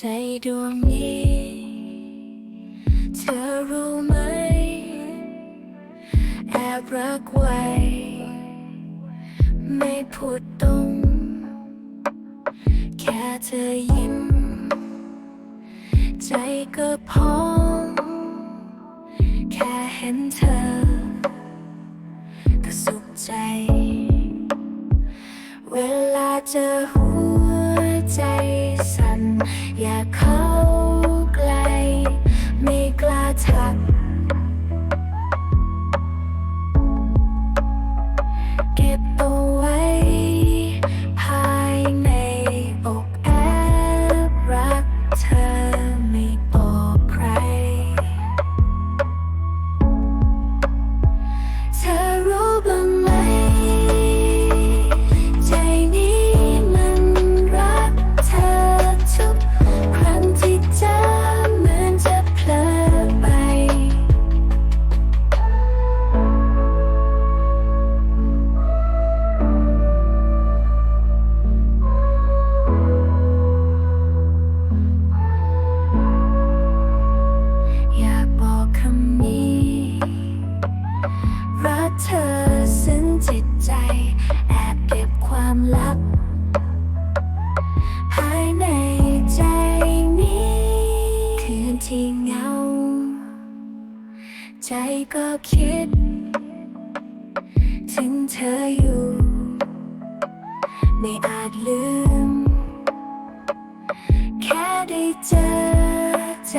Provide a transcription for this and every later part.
ใจดวงนี้ เธอรู้ไหม แอบรักไว้ ไม่พูดตรง แค่เธอยิ้ม ใจก็พองแค่เห็นเธอ ก็สุขใจ เวลาเจอหัวใจสั่น อยากเข้าใกล้ ไม่กล้าทัก ก็คิด ถึงเธออยู่ ไม่อาจลืม แค่ได้เจอใจ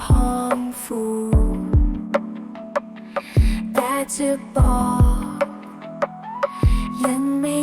พองฟู แต่จะบอกยังไม่